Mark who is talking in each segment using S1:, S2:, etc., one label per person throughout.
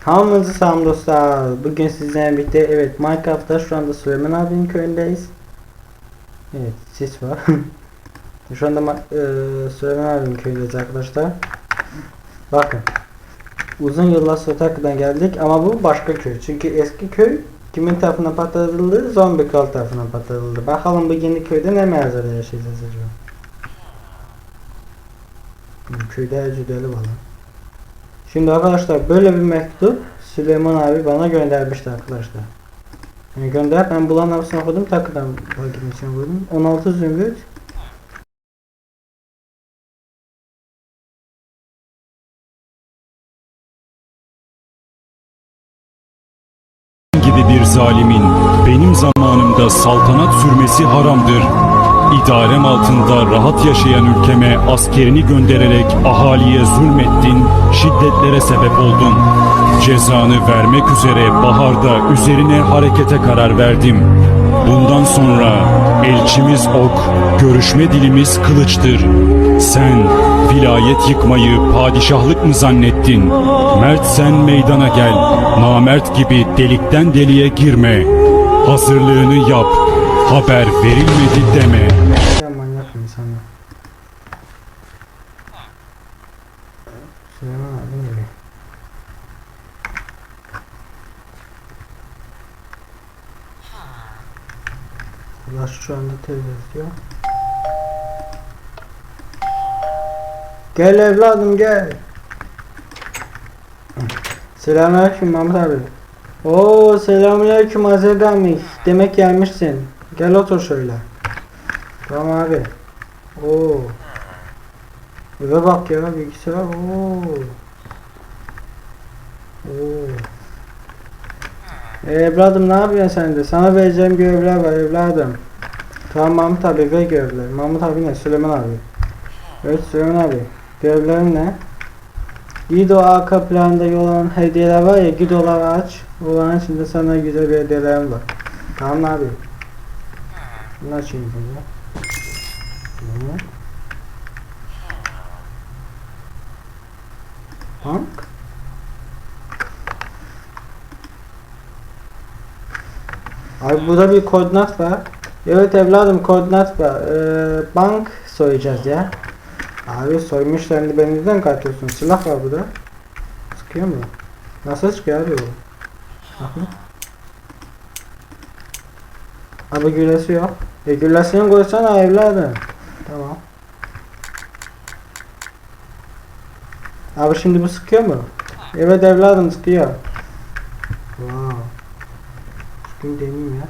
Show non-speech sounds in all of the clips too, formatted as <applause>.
S1: Hamınızı selam dostlar. Bugün sizlerle birlikte evet Minecraft'ta şu anda Süleyman abinin köyündeyiz. Evet sis var. <laughs> şu anda eee, Süleyman abinin köyündeyiz arkadaşlar. Bakın. Uzun yıllar Sotak'tan geldik ama bu başka köy. Çünkü eski köy kimin tarafından patlatıldı? Zombi kral tarafından patlatıldı. Bakalım bu yeni köyde ne manzara yaşayacağız acaba? Köyde her cüdeli var. Şimdi arkadaşlar böyle bir mektup Süleyman abi bana göndermişti arkadaşlar. Yani gönder ben bulan hepsini okudum takıdan bakayım için vurdum. 16 zümrüt.
S2: gibi bir zalimin benim zamanımda saltanat sürmesi haramdır. İdarem altında rahat yaşayan ülkeme askerini göndererek ahaliye zulmettin, şiddetlere sebep oldun. Cezanı vermek üzere baharda üzerine harekete karar verdim. Bundan sonra elçimiz ok, görüşme dilimiz kılıçtır. Sen vilayet yıkmayı padişahlık mı zannettin? Mert sen meydana gel. Namert gibi delikten deliğe girme. Hazırlığını yap. Haber verilmedi deme.
S1: Ya manyak insanlar. Süleyman abi nereye? Ulaş şu anda televizyon diyor. Gel evladım gel. Selamünaleyküm Mahmut abi. Oo selamünaleyküm Azer abi. Demek gelmişsin. Gel otur şöyle. Tamam abi. Oo. Eve bak ya bilgisayar. Oo. Oo. E, evladım ne yapıyorsun sen de? Sana vereceğim görevler var evladım. Tamam Mahmut abi ver görevleri. Mahmut abi ne? Süleyman abi. Evet Süleyman abi. Görevlerin ne? Git o arka planda olan hediyeler var ya git onları aç. Onların içinde sana güzel bir hediyelerim var. Tamam abi. Bunu açayım böyle. Bunu. Bank. Abi burada bir koordinat var. Evet evladım koordinat var. Ee, bank soyacağız ya. Abi soymuşlar şimdi beni neden kaçıyorsun? Silah var burada. Sıkıyor mu? Nasıl sıkıyor abi bu? Bakın. Abi gülesi yok. E gülesini koysana evladım. Tamam. Abi şimdi bu sıkıyor mu? Evet evladım sıkıyor. Wow. Sıkayım deneyeyim ya.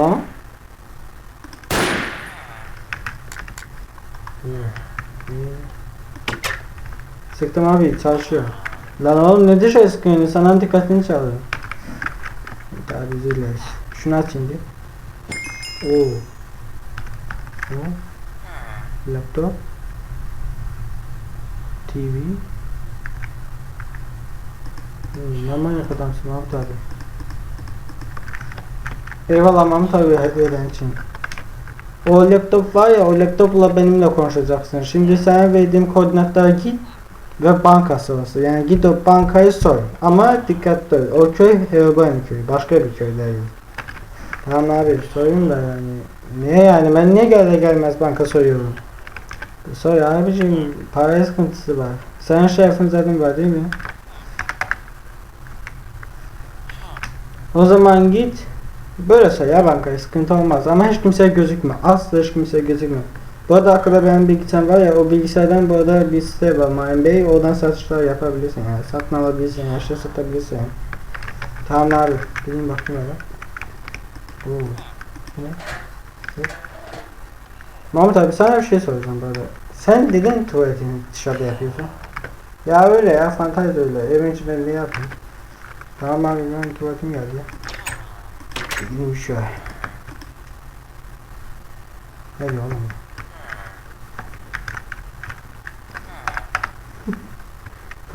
S1: Lan. Sıktım abi çalışıyor. Lan oğlum ne dışarı sıkıyorsun? İnsanların dikkatini çalıyor. Daha üzülürüz. Şunu aç şimdi. Oo. O. Laptop. TV. Hmm, ne manyak adamsın Mahmut abi. Eyvallah Mahmut abi hediyeden için. O laptop var ya o laptopla benimle konuşacaksın. Şimdi sana verdiğim koordinatlara git ve banka sırası. Yani git o bankayı soy. Ama dikkatli ol. O köy Herobrine köyü. Başka bir köy değil. Tamam abi soyun da yani. Niye yani ben niye gelir gelmez banka soyuyorum? Soy abicim para sıkıntısı var. Senin şefin zaten var değil mi? O zaman git Böyle say ya bankaya sıkıntı olmaz ama hiç kimseye gözükme. Asla hiç kimseye gözükme. Bu arada arkada benim bilgisayarım var ya o bilgisayardan bu arada bir site var Mayın Bey oradan satışlar yapabilirsin yani satın alabilirsin yani şey satabilirsin. Tamam abi gidin bakayım öyle. Oo. Ne? Ne? Mahmut abi sana bir şey soracağım böyle. Sen neden tuvaletini dışarıda yapıyorsun? Ya öyle ya fantazi öyle. Evin içi ben ne yapayım? Tamam abi ben tuvaletim geldi ya. Gideyim şöyle. Hadi oğlum.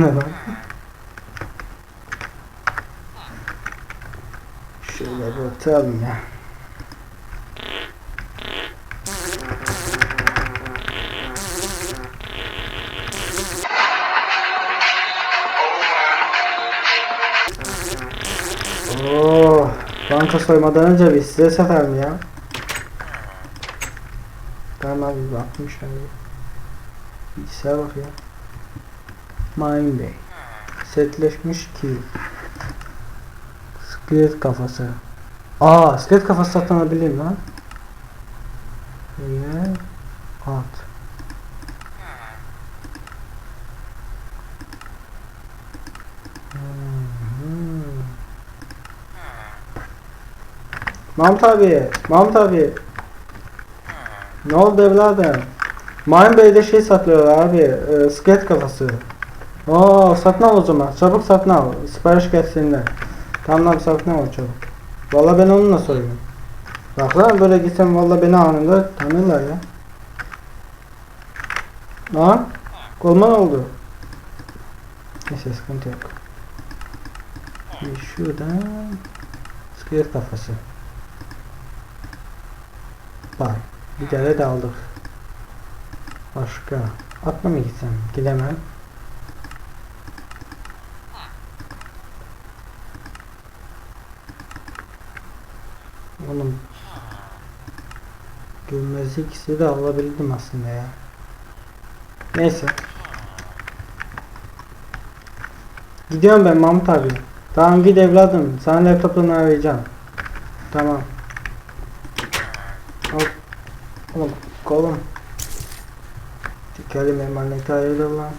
S1: ne lan? Şöyle batalım ya. Oo, banka soymadan önce bir size satarım ya. Tamam abi bakmış abi. Bilgisayar bak ya. Main Bey. Setleşmiş ki. Skelet kafası. Aa, skelet kafası satın alabilirim lan. Yer. At. Hmm. Mahmut abi, Mahmut abi. Ne oldu evladım? Mayın Bey'de şey satıyor abi, e, skelet kafası. Oo, satın al o zaman. Çabuk satın al. Sipariş gelsinler. Tamam satın al çabuk. Valla ben onunla soruyorum. Bak lan böyle gitsem valla beni anında tanırlar ya. Lan, kolman oldu. Neyse sıkıntı yok. Bir şuradan skelet kafası. Bak bir tane de aldık. Başka. Atla mı gitsem? Gidemem. Oğlum Görmezlik ikisi de alabildim aslında ya. Neyse. Gidiyorum ben Mahmut abi. Tamam git evladım. Sana laptopunu arayacağım. Tamam. Al. Oğlum kolum. Tekerim emaneti ayrıldı lan.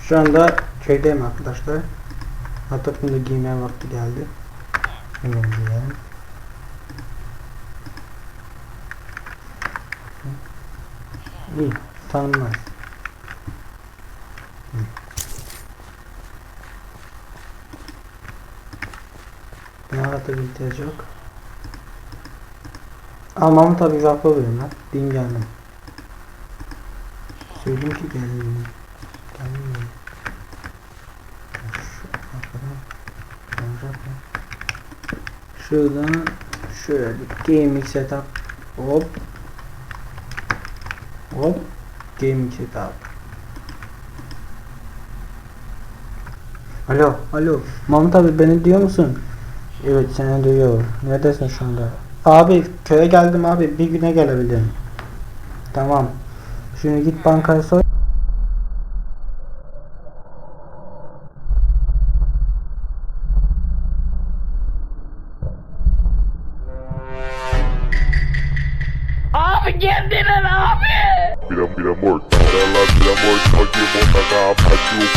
S1: Şu anda köydeyim arkadaşlar. Laptopumu da giymeye vakti geldi. Hemen giyelim. İyi. Tanınmaz. Hı. Buna da bir ihtiyaç yok. Almamı tabii vakfı oluyorum lan. Din geldim. Söyledim ki geldim. Geldim. Şu arkadan. Olacak mı? Şuradan şöyle bir gaming setup. Hop. Hop. Gaming setup. Alo, alo. Mahmut abi beni duyuyor musun? Evet seni duyuyorum. Neredesin şu anda? Abi köye geldim abi. Bir güne gelebilirim. Tamam. Şimdi git bankaya soy.
S3: Mira, amor, ela, mira, amor, toque, monta, partiu,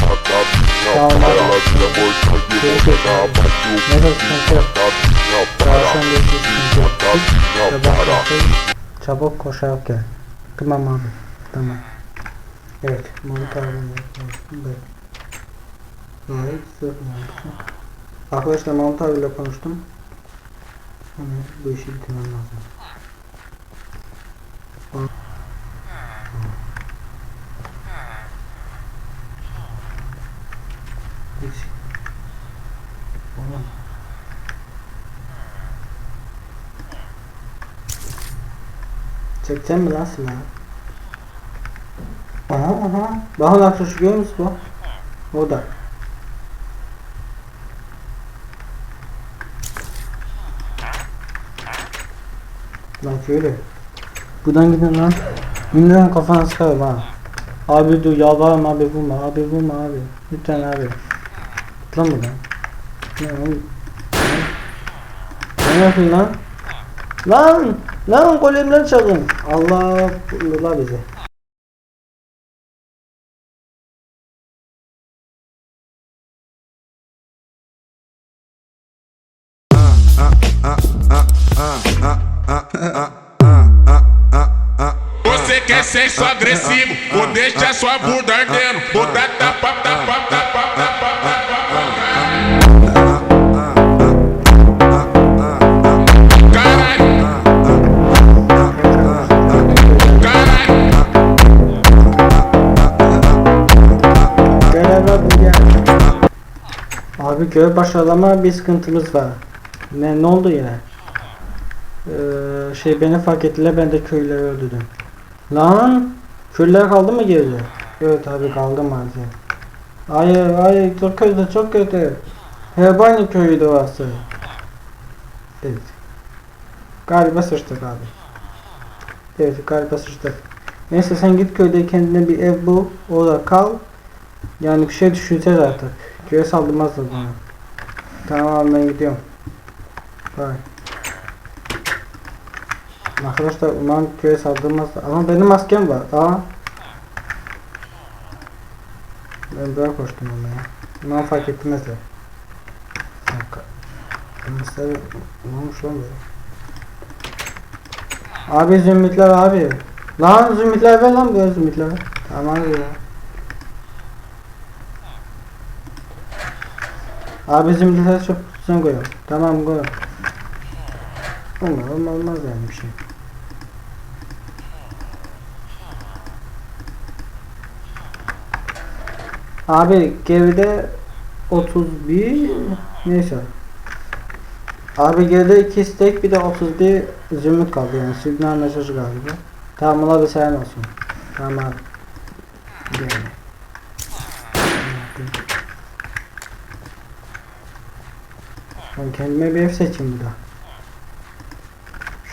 S3: pata, não,
S1: Calma.
S3: ela, mira, amor, monta, partiu,
S1: Neyse sıkıntı yok.
S3: não,
S1: Daha
S3: para, não,
S1: ve
S3: para.
S1: Çabuk koşarak gel. Tamam abi. Tamam. Evet. Abi. Evet. Evet. sırf. Arkadaşlar Mahmut abiyle konuştum. Hani bu işi bitirmem lazım. Hiç. Oğlum. Çekeceğim mi lan silahı? Aha aha. Bakın arkadaşlar görüyor musun bu? O da. Lan şöyle. Buradan gidin lan. Bilmiyorum kafana sıkarım ha. Abi dur yalvarırım abi vurma abi vurma abi. Lütfen abi. Lan buradan. Ne oğlum? Ne yapıyorsun lan? Lan! Lan golemler çalın. Allah bulurlar bizi. Göğe başarılama bir sıkıntımız var. Ne, ne oldu yine? Ee, şey beni fark ettiler ben de köylüleri öldürdüm. Lan! Köylüler kaldı mı geride? Evet abi kaldı maalesef. Hayır hayır çok kötü çok kötü. Hebani köyü orası. Evet. Galiba sıçtık abi. Evet galiba sıçtık. Neyse sen git köyde kendine bir ev bul. Orada kal. Yani bir şey düşüneceğiz artık. Köye saldırmazlar bana. Tamam ben gidiyorum. Bye. Arkadaşlar umarım köye saldırmazlar. Ama benim maskem var. Aa. Ben böyle koştum ama ya. Umarım fark. Bir dakika. Mesela ne olmuş lan böyle? Abi zümrütler abi. Lan zümrütler ver lan böyle zümrütler. Tamam abi ya. Abi zümrütler çok sen koyalım. Tamam koyalım. Umarım olmaz yani bir şey. Abi geride 31 neyse. Abi geride 2 stack bir de 31 zümrüt kaldı yani signal mesajı galiba. Tamam da selam olsun. Tamam abi. Gel. Ben kendime bir ev seçeyim burada.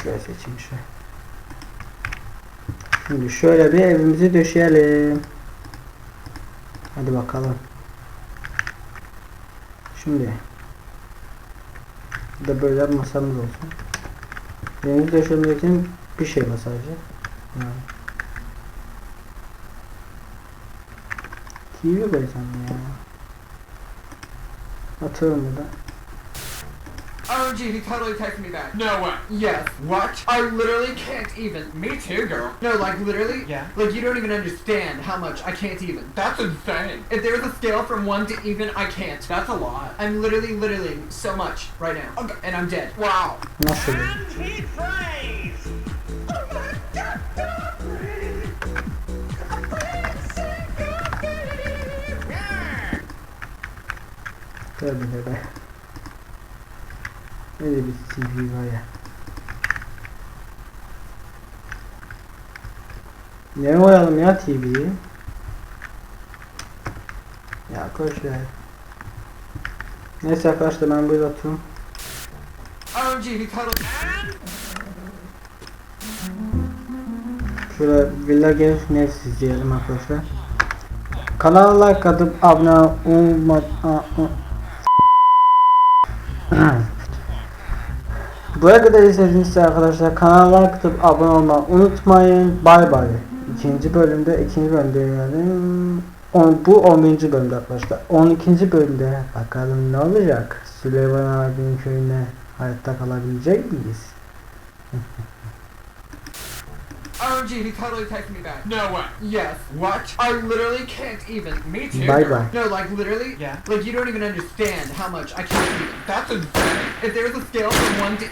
S1: Şöyle seçeyim şey. Şimdi şöyle bir evimizi döşeyelim. Hadi bakalım. Şimdi de böyle bir masamız olsun. Evimizi döşemek için bir şey var sadece. Yani. TV koysam ya. Atıyorum burada.
S4: Oh, gee, he totally texted me back.
S5: No way.
S4: Yes. What? I literally can't even.
S5: Me too, girl.
S4: No, like literally.
S5: Yeah.
S4: Like you don't even understand how much I can't even.
S5: That's insane.
S4: If there's a scale from one to even, I can't.
S5: That's a lot.
S4: I'm literally, literally so much right now,
S5: Okay.
S4: and I'm dead.
S5: Wow.
S1: Nasıl? Tabii de be. Öyle bir TV var ya. Ne koyalım ya TV'yi? Ya koş ya. Neyse arkadaşlar ben burada atıyorum. Şöyle Villa Games Nefs izleyelim arkadaşlar. Kanala like atıp abone olma... <clears throat> Buraya kadar izlediğiniz için arkadaşlar kanala like atıp abone olmayı unutmayın. Bay bay. İkinci bölümde, ikinci bölümde yani on, bu 11. bölümde arkadaşlar. 12. bölümde bakalım ne olacak? Süleyman abinin köyüne hayatta kalabilecek miyiz? <laughs>
S4: He totally texted me back.
S5: No way.
S4: Yes. What? I literally can't even.
S5: Me too.
S1: Bye bye.
S4: No, like literally.
S5: Yeah.
S4: Like you don't even understand how much I can't even.
S5: That's insane.
S4: If there was a scale from one to